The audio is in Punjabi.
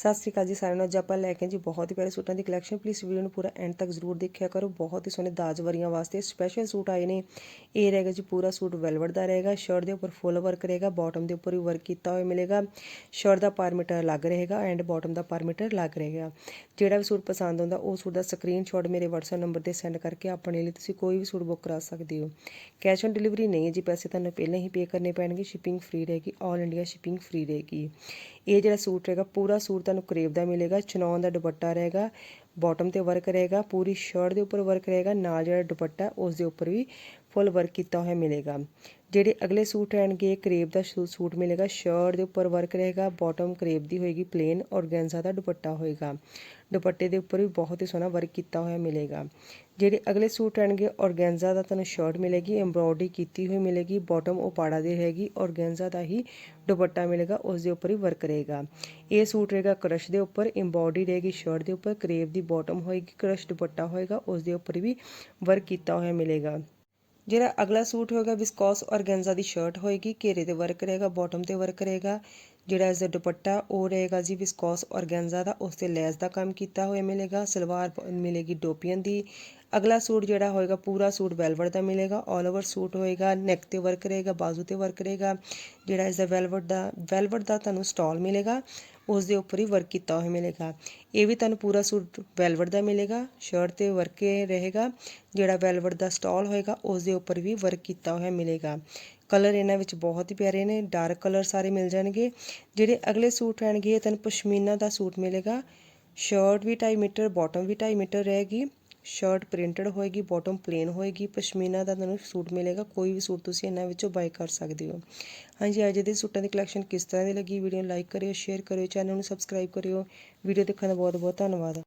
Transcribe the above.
ਸਤਿ ਸ਼੍ਰੀ ਅਕਾਲ ਜੀ ਸਾਰਿਆਂ ਨੂੰ। ਅੱਜ ਆਪਾਂ ਲੈ ਕੇ ਜੀ ਬਹੁਤ ਹੀ ਪਿਆਰੇ ਸੂਟਾਂ ਦੀ ਕਲੈਕਸ਼ਨ ਪਲੀਜ਼ ਵੀਡੀਓ ਨੂੰ ਪੂਰਾ ਐਂਡ ਤੱਕ ਜ਼ਰੂਰ ਦੇਖਿਆ ਕਰੋ। ਬਹੁਤ ਹੀ ਸੋਹਣੇ ਦਾਜ ਵਰੀਆਂ ਵਾਸਤੇ ਸਪੈਸ਼ਲ ਸੂਟ ਆਏ ਨੇ। ਇਹ ਰਹੇਗਾ ਜੀ ਪੂਰਾ ਸੂਟ ਵੈਲਵਟ ਦਾ ਰਹੇਗਾ। ਸ਼ਰਟ ਦੇ ਉੱਪਰ ਫੁੱਲ ਵਰਕ ਰਹੇਗਾ। ਬਾਟਮ ਦੇ ਉੱਪਰ ਵੀ ਵਰਕ ਕੀਤਾ ਹੋਇਆ ਮਿਲੇਗਾ। ਸ਼ਰਟ ਦਾ ਪਾਰਮੀਟਰ ਅਲੱਗ ਰਹੇਗਾ ਐਂਡ ਬਾਟਮ ਦਾ ਪਾਰਮੀਟਰ ਅਲੱਗ ਰਹੇਗਾ। ਜਿਹੜਾ ਵੀ ਸੂਟ ਪਸੰਦ ਆਉਂਦਾ, ਉਹ ਸੂਟ ਦਾ ਸਕਰੀਨਸ਼ਾਟ ਮੇਰੇ WhatsApp ਨੰਬਰ ਤੇ ਸੈਂਡ ਕਰਕੇ ਆਪਣੇ ਲਈ ਤੁਸੀਂ ਕੋਈ ਵੀ ਸੂਟ ਬੁੱਕ ਕਰਾ ਸਕਦੇ ਹੋ। ਕੈਸ਼ ਔਨ ਡਿਲੀਵਰੀ ਨਹੀਂ ਹੈ ਜੀ, ਪੈਸੇ ਤੁਹਾਨੂੰ ਪਹਿਲਾਂ ਹੀ ਪੇ ਕਰਨੇ ਪੈਣਗੇ। ਸ਼ਿਪਿੰਗ ਫ੍ਰੀ ਰਹੇਗੀ ਆਲ ਇੰਡੀਆ ਸ਼ਿਪਿੰਗ ਫ੍ਰੀ ਰਹੇਗੀ। ਇਹ ਜਿਹੜਾ ਸੂਟ ਰਹੇਗਾ, ਪੂਰਾ ਸੂਟ ਤੁਹਾਨੂੰ ਕਰੇਵ ਦਾ ਮਿਲੇਗਾ ਚਨੌਨ ਦਾ ਦੁਪੱਟਾ ਰਹੇਗਾ। ਬਾਟਮ ਤੇ ਵਰਕ ਰਹੇਗਾ ਪੂਰੀ ਸ਼ਰਟ ਦੇ ਉੱਪਰ ਵਰਕ ਰਹੇਗਾ ਨਾਲ ਜਿਹੜਾ ਦੁਪੱਟਾ ਉਸ ਦੇ ਉੱਪਰ ਵੀ ਫੁੱਲ ਵਰਕ ਕੀਤਾ ਹੋਇਆ ਮਿਲੇਗਾ। ਜਿਹੜੇ ਅਗਲੇ ਸੂਟ ਰਹਿਣਗੇ ਕਰੇਬ ਦਾ ਸੂ- ਸੂਟ ਮਿਲੇਗਾ ਸ਼ਰਟ ਦੇ ਉੱਪਰ ਵਰਕ ਰਹੇਗਾ ਬਾਟਮ ਕਰੇਬ ਦੀ ਹੋਏਗੀ ਪਲੇਨ ਔਰਗੈਂਜ਼ਾ ਦਾ ਦੁਪੱਟਾ ਹੋਏਗਾ। ਦੁਪੱਟੇ ਦੇ ਉੱਪਰ ਵੀ ਬਹੁਤ ਹੀ ਸੋਹਣਾ ਵਰਕ ਕੀਤਾ ਹੋਇਆ ਮਿਲੇਗਾ। ਜਿਹੜੇ ਅਗਲੇ ਸੂਟ ਰਹਿਣਗੇ ਔਰਗੈਂਜ਼ਾ ਦਾ ਤੁਹਾਨੂੰ ਸ਼ਰਟ ਮਿਲੇਗੀ ਐਮਬ੍ਰੋਇਡਰੀ ਕੀਤੀ ਹੋਈ ਮਿਲੇਗੀ ਬਾਟਮ ਉਪਾੜਾ ਦੀ ਰਹੇਗੀ ਔਰਗੈਂਜ਼ਾ ਦਾ ਹੀ ਦੁਪੱਟਾ ਮਿਲੇਗਾ ਉਸ ਦੇ ਉੱਪਰ ਹੀ ਵਰਕ ਰਹੇਗਾ ਇਹ ਸੂਟ ਰਹੇਗਾ ਕਰਸ਼ ਦੇ ਉੱਪਰ ਐਮਬ੍ਰੋਇਡਰੀ ਰਹੇਗੀ ਸ਼ਰਟ ਦੇ ਉੱਪਰ ਕਰੇਬ ਦੀ ਬਾਟਮ ਹੋਏਗੀ ਕ੍ਰਸ਼ ਦੁਪੱਟਾ ਹੋਏਗਾ ਉਸ ਦੇ ਉੱਪਰ ਵੀ ਵਰਕ ਕੀਤਾ ਹੋਇਆ ਮਿਲੇਗਾ। ਜਿਹੜਾ ਅਗਲਾ ਸੂਟ ਹੋਏਗਾ ਵਿਸਕੋਸ ਔਰਗੈਂਜ਼ਾ ਦੀ ਸ਼ਰਟ ਹੋਏਗੀ, ਘੇਰੇ ਤੇ ਵਰਕ ਰਹੇਗਾ ਬਾਟਮ ਤੇ ਵਰਕ ਰਹੇਗਾ। ਜਿਹੜਾ ਇਸ ਦਾ ਦੁਪੱਟਾ, ਉਹ ਰਹੇਗਾ ਜੀ ਵਿਸਕੋਸ ਔਰਗੈਂਜ਼ਾ ਦਾ ਉਸ ਤੇ ਲੈਸ ਦਾ ਕੰਮ ਕੀਤਾ ਹੋਇਆ ਮਿਲੇਗਾ, ਸਲਵਾਰ ਮਿਲੇਗੀ ਡੋਪੀਅਨ ਦੀ ਅਗਲਾ ਸੂਟ ਜਿਹੜਾ ਹੋਏਗਾ, ਪੂਰਾ ਸੂਟ ਵੈਲਵਟ ਦਾ ਮਿਲੇਗਾ। ਆਲ ਓਵਰ ਸੂਟ ਹੋਏਗਾ ਨੈਕ ਤੇ ਵਰਕ ਰਹੇਗਾ, ਬਾਜ਼ੂ ਤੇ ਵਰਕ ਰਹੇਗਾ। ਜਿਹੜਾ ਇਸ ਦਾ ਵੈਲਵਟ ਦਾ ਵੈਲਵਟ ਦਾ ਤੁਹਾਨੂੰ ਸਟਾਲ ਮਿਲੇਗਾ, ਉਸ ਦੇ ਉੱਪਰ ਹੀ ਵਰਕ ਕੀਤਾ ਹੋਇਆ ਮਿਲੇਗਾ। ਇਹ ਵੀ ਤੁਹਾਨੂੰ ਪੂਰਾ ਸੂਟ ਵੈਲਵਟ ਦਾ ਮਿਲੇਗਾ ਸ਼ਰਟ ਤੇ ਵਰਕ ਰਹੇਗਾ। ਜਿਹੜਾ ਵੈਲਵਟ ਦਾ ਸਟਾਲ ਹੋਏਗਾ, ਉਸ ਦੇ ਉੱਪਰ ਵੀ ਵਰਕ ਕੀਤਾ ਹੋਇਆ ਮਿਲੇਗਾ। ਕਲਰ ਇਹਨਾਂ ਵਿੱਚ ਬਹੁਤ ਹੀ ਪਿਆਰੇ ਨੇ ਡਾਰਕ ਕਲਰ ਸਾਰੇ ਮਿਲ ਜਾਣਗੇ। ਜਿਹੜੇ ਅਗਲੇ ਸੂਟ ਰਹਿਣਗੇ, ਇਹ ਤੁਹਾਨੂੰ ਪਸ਼ਮੀਨਾ ਦਾ ਸੂਟ ਮਿਲੇਗਾ। ਸ਼ਰਟ ਵੀ 2.5 ਮੀਟਰ ਬਾਟਮ ਵੀ 2.5 ਮੀਟਰ ਰਹੇਗੀ। ਸ਼ਰਟ ਪ੍ਰਿੰਟਡ ਹੋਏਗੀ ਬੋਟਮ ਪਲੇਨ ਹੋਏਗੀ, ਪਸ਼ਮੀਨਾ ਦਾ ਤੁਹਾਨੂੰ ਸੂਟ ਮਿਲੇਗਾ, ਕੋਈ ਵੀ ਸੂਟ ਤੁਸੀਂ ਇਹਨਾਂ ਵਿੱਚੋਂ ਬਾਈ ਕਰ ਸਕਦੇ ਹੋ। ਹਾਂਜੀ, ਅੱਜ ਦੇ ਸੂਟਾਂ ਦੀ ਕਲੈਕਸ਼ਨ ਕਿਸ ਤਰ੍ਹਾਂ ਦੀ ਲੱਗੀ? ਵੀਡੀਓ ਨੂੰ ਲਾਈਕ ਕਰਿਓ ਸ਼ੇਅਰ ਕਰਿਓ ਚੈਨਲ ਨੂੰ ਸਬਸਕ੍ਰਾਈਬ ਕਰਿਓ। ਵੀਡੀਓ ਦੇਖਣ ਦਾ ਬਹੁਤ ਬਹੁਤ ਧੰਨਵਾਦ।